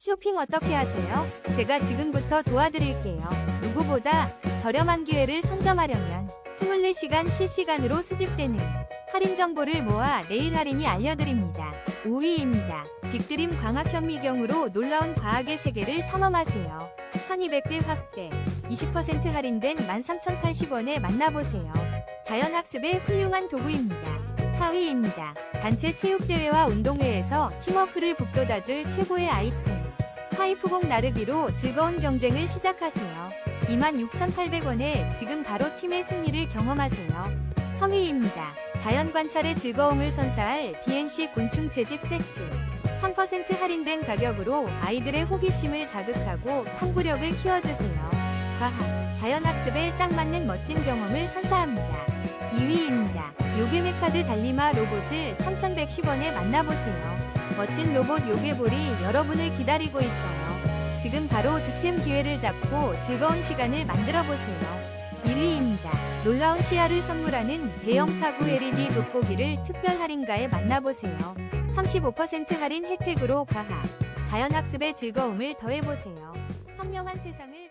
쇼핑 어떻게 하세요? 제가 지금부터 도와드릴게요. 누구보다 저렴한 기회를 선점하려면 24시간 실시간으로 수집되는 할인 정보를 모아 내일 할인이 알려드립니다. 5위입니다. 빅드림 광학 현미경으로 놀라운 과학의 세계를 탐험하세요. 1200배 확대, 20% 할인된 13,080원에 만나보세요. 자연학습의 훌륭한 도구입니다. 4위입니다. 단체 체육대회와 운동회에서 팀워크를 북돋아줄 최고의 아이템. 파이프공 나르기로 즐거운 경쟁을 시작하세요. 26,800원에 지금 바로 팀의 승리를 경험하세요. 3위입니다. 자연 관찰의 즐거움을 선사할 BNC 곤충 채집 세트. 3% 할인된 가격으로 아이들의 호기심을 자극하고 탐구력을 키워주세요. 과학, 자연학습에 딱 맞는 멋진 경험을 선사합니다. 2위입니다. 요괴메카드 달리마 로봇을 3,110원에 만나보세요. 멋진 로봇 요괴볼이 여러분을 기다리고 있어요. 지금 바로 득템 기회를 잡고 즐거운 시간을 만들어 보세요. 1위입니다. 놀라운 시야를 선물하는 대형 사구 LED 돋보기를 특별 할인가에 만나보세요. 35% 할인 혜택으로 과학, 자연학습의 즐거움을 더해보세요. 선명한 세상을